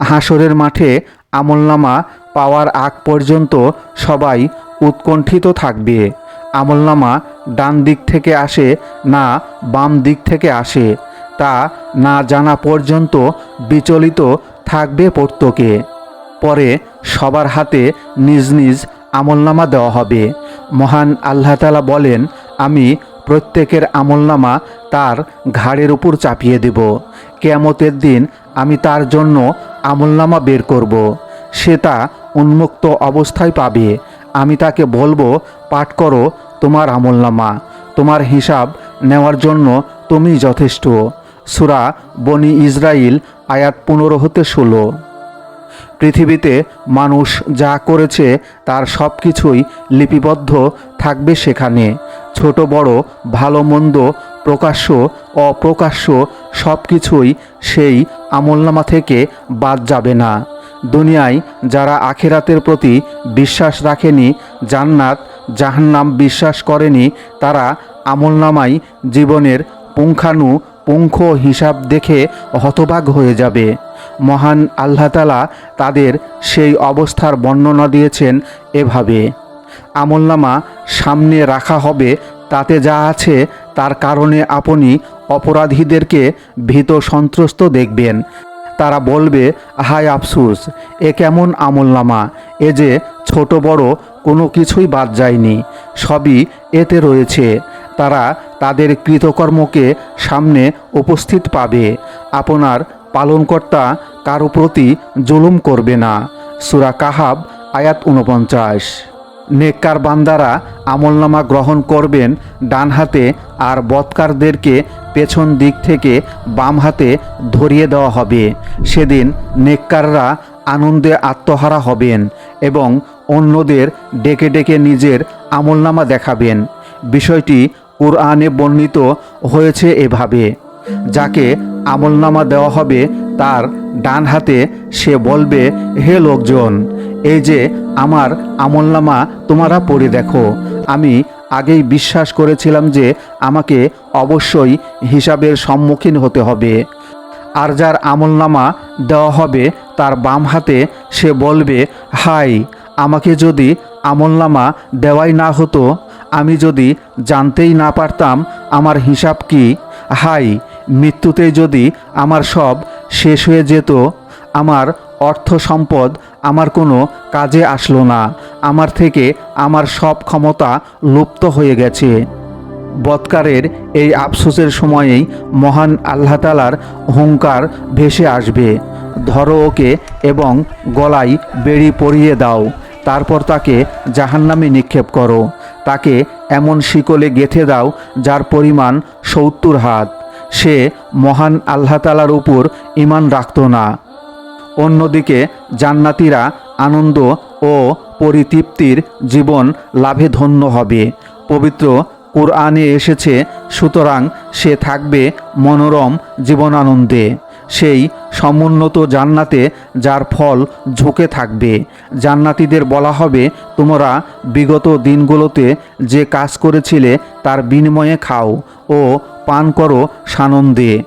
হাসরের মাঠে আমলনামা পাওয়ার আগ পর্যন্ত সবাই উৎকণ্ঠিত থাকবে। আমলনামা ডান দিক থেকে আসে না বাম দিক থেকে আসে। তা না জানা পর্যন্ত বিচলিত থাকবে প্রত্যেকে। পরে সবার হাতে নিজ নিজ আমলনামা দেওয়া হবে। মহান আল্লাহ তালা বলেন, আমি প্রত্যেকের আমলনামা তার ঘাড়ের উপর চাপিয়ে দেব। কেয়ামতের দিন আমি তার জন্য আমলনামা বের করব। সে তা উন্মুক্ত অবস্থায় পাবে। আমি তাকে বলব, পাঠ করো তোমার আমলনামা। তোমার হিসাব নেওয়ার জন্য তুমি যথেষ্ট। সুরা বনি ইসরাইল আয়াত পনেরো হতে ষোলো। পৃথিবীতে মানুষ যা করেছে তার সব কিছুই লিপিবদ্ধ থাকবে সেখানে। ছোট, বড়, ভালো, মন্দ, প্রকাশ্য, অপ্রকাশ্য সব কিছুই সেই আমলনামা থেকে বাদ যাবে না। দুনিয়ায় যারা আখেরাতের প্রতি বিশ্বাস রাখেনি, জান্নাত, জাহান্নাম বিশ্বাস করেনি, তারা আমলনামায় জীবনের পুঙ্খানু পুঙ্খ হিসাব দেখে হতবাক হয়ে যাবে। মহান আল্লাহ তালা তাদের সেই অবস্থার বর্ণনা দিয়েছেন এভাবে, আমলনামা সামনে রাখা হবে, তাতে যা আছে তার কারণে আপনি অপরাধীদেরকে ভীত সন্ত্রস্ত দেখবেন। তারা বলবে, হায় আফসুস, এ কেমন আমলনামা, এ যে ছোট বড় কোনো কিছুই বাদ যায়নি, সবই এতে রয়েছে। তারা তাদের কৃতকর্মকে সামনে উপস্থিত পাবে। আপনার পালনকর্তা কারও প্রতি জুলুম করবে না। সুরা কাহাব, আয়াত উনপঞ্চাশ নেককার বান্দারা আমলনামা গ্রহণ করবেন ডান হাতে আর বৎকারদেরকে পেছন দিক থেকে বাম হাতে ধরিয়ে দেওয়া হবে। সেদিন নেককাররা আনন্দে আত্মহারা হবেন এবং অন্যদের ডেকে ডেকে নিজের আমলনামা দেখাবেন। বিষয়টি কোরআনে বর্ণিত হয়েছে এভাবে, যাকে আমলনামা দেওয়া হবে, তার ডান হাতে সে বলবে, হে লোকজন, এই যে আমার আমলনামা তোমরা পড়ে দেখো, আমি আগেই বিশ্বাস করেছিলাম যে আমাকে অবশ্যই হিসাবের সম্মুখীন হতে হবে। আর যার আমলনামা দেওয়া হবে, তার বাম হাতে সে বলবে, হাই, আমাকে যদি আমলনামা দেওয়াই না হতো, আমি যদি জানতেই না পারতাম আমার হিসাব কি? হাই, মৃত্যুতেই যদি আমার সব শেষ হয়ে যেত, আমার অর্থ সম্পদ আমার কোনো কাজে আসলো না। আমার থেকে আমার সব ক্ষমতা লুপ্ত হয়ে গেছে। বৎকারের এই আফসোসের সময়েই মহান আল্লাহ তালার হুঙ্কার ভেসে আসবে। ধরো ওকে এবং গলায় বেড়ি পরিয়ে দাও। তারপর তাকে জাহান্নামে নিক্ষেপ করো। তাকে এমন শিকলে গেথে দাও যার পরিমাণ সত্তর হাত। সে মহান আল্লাহ তালার উপর ইমান রাখত না। অন্যদিকে জান্নাতিরা আনন্দ ও পরিতৃপ্তির জীবন লাভে ধন্য হবে। পবিত্র কোরআনে এসেছে, সুতরাং সে থাকবে মনোরম জীবনানন্দে। সেই সমুন্নত জান্নাতে যার ফল ঝুঁকে থাকবে। জান্নাতীদের বলা হবে, তোমরা বিগত দিনগুলোতে যে কাজ করেছিলে তার বিনিময়ে খাও ও পান করো সানন্দে।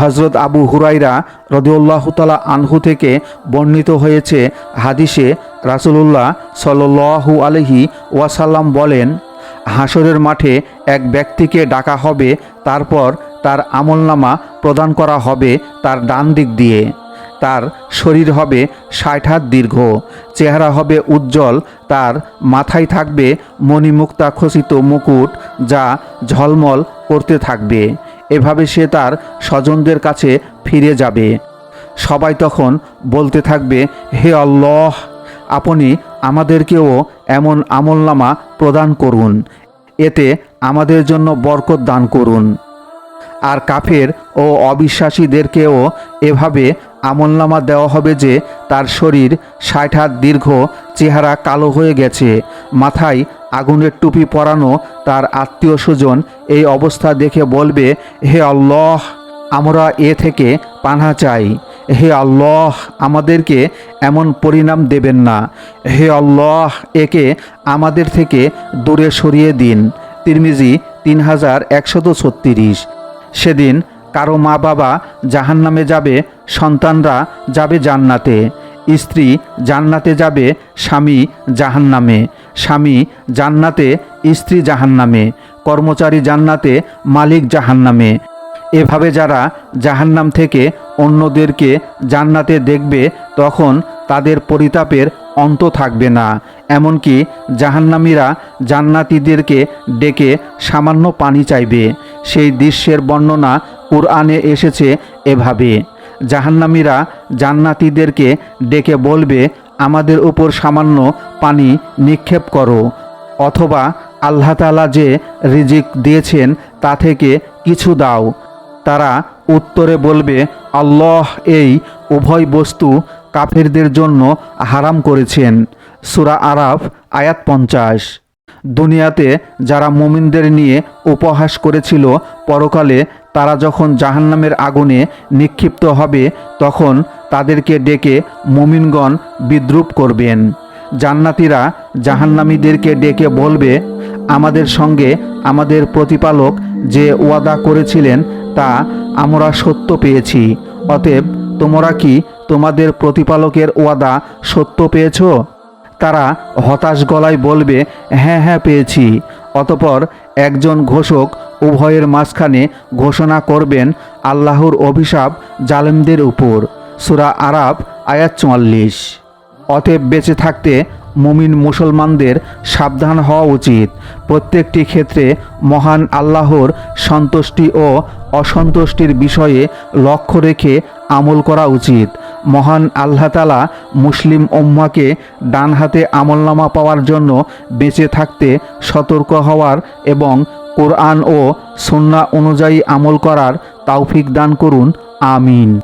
হজরত আবু হুরাইরা রদিউল্লাহতালা আনহু থেকে বর্ণিত হয়েছে হাদিসে রাসুলুল্লাহ সাল্লু আলহি ওয়াসাল্লাম বলেন হাসরের মাঠে এক ব্যক্তিকে ডাকা হবে, তারপর তার আমলনামা প্রদান করা হবে তার ডান দিক দিয়ে। তার শরীর হবে ষাট হাত দীর্ঘ, চেহারা হবে উজ্জ্বল, তার মাথায় থাকবে মণিমুক্তা খচিত মুকুট যা ঝলমল করতে থাকবে। এভাবে সে তার স্বজনদের কাছে ফিরে যাবে। সবাই তখন বলতে থাকবে, হে আল্লাহ, আপনি আমাদেরকেও এমন আমলনামা প্রদান করুন। এতে আমাদের জন্য বরকত দান করুন। আর কাফের ও অবিশ্বাসীদেরকেও এভাবে আমলনামা দেওয়া হবে যে তার শরীর ষাট হাত দীর্ঘ, চেহারা কালো হয়ে গেছে, মাথায় আগুনের টুপি পরানো তার আত্মীয় স্বজন এই অবস্থা দেখে বলবে, হে আল্লাহ, আমরা এ থেকে পানা চাই। হে আল্লাহ, আমাদেরকে এমন পরিণাম দেবেন না। হে আল্লাহ, একে আমাদের থেকে দূরে সরিয়ে দিন। তিরমিজি তিন হাজার একশত ছত্রিশ। সেদিন কারও মা বাবা জাহান্নামে যাবে, সন্তানরা যাবে জান্নাতে। স্ত্রী জান্নাতে যাবে, স্বামী জাহান্নামে। স্বামী জান্নাতে, স্ত্রী জাহান্নামে। কর্মচারী জান্নাতে, মালিক জাহান্নামে। এভাবে যারা জাহান্নাম থেকে অন্যদেরকে জান্নাতে দেখবে, তখন তাদের পরিতাপের অন্ত থাকবে না। এমনকি জাহান্নামীরা জান্নাতীদেরকে ডেকে সামান্য পানি চাইবে। সেই দৃশ্যের বর্ণনা কুরআনে এসেছে এভাবে। জাহান্নামীরা জান্নাতীদেরকে ডেকে বলবে, আমাদের উপর সামান্য পানি নিক্ষেপ করো, অথবা আল্লাহ তাআলা যে রিজিক দিয়েছেন তা থেকে কিছু দাও। তারা উত্তরে বলবে, আল্লাহ এই উভয় বস্তু কাফেরদের জন্য হারাম করেছেন। সুরা আরাফ, আয়াত পঞ্চাশ। দুনিয়াতে যারা মুমিনদের নিয়ে উপহাস করেছিল পরকালে, তারা যখন জাহান্নামের আগুনে নিক্ষিপ্ত হবে, তখন তাদেরকে ডেকে মুমিনগণ বিদ্রুপ করবেন। জান্নাতীরা জাহান্নামীদেরকে ডেকে বলবে, আমাদের সঙ্গে আমাদের প্রতিপালক যে ওয়াদা করেছিলেন, তা আমরা সত্য পেয়েছি। অতএব তোমরা কি তোমাদের প্রতিপালকের ওয়াদা সত্য পেয়েছ? তারা হতাশ গলায় বলবে হ্যাঁ হ্যাঁ পেয়েছি। অতপর একজন ঘোষক উভয়ের মাঝখানে ঘোষণা করবেন আল্লাহর অভিশাপ জালেমদের উপর। সুরা আরাব আয়াত চুয়াল্লিশ। অতএব বেঁচে থাকতে মুমিন মুসলমানদের সাবধান হওয়া উচিত। প্রত্যেকটি ক্ষেত্রে মহান আল্লাহর সন্তুষ্টি ও অসন্তুষ্টির বিষয়ে লক্ষ্য রেখে আমল করা উচিত। মহান আল্লাহ তালা মুসলিম ওম্মাকে ডান হাতে আমলনামা পাওয়ার জন্য বেঁচে থাকতে সতর্ক হওয়ার এবং কোরআন ও সন্না অনুযায়ী আমল করার তাওফিক দান করুন। আমিন।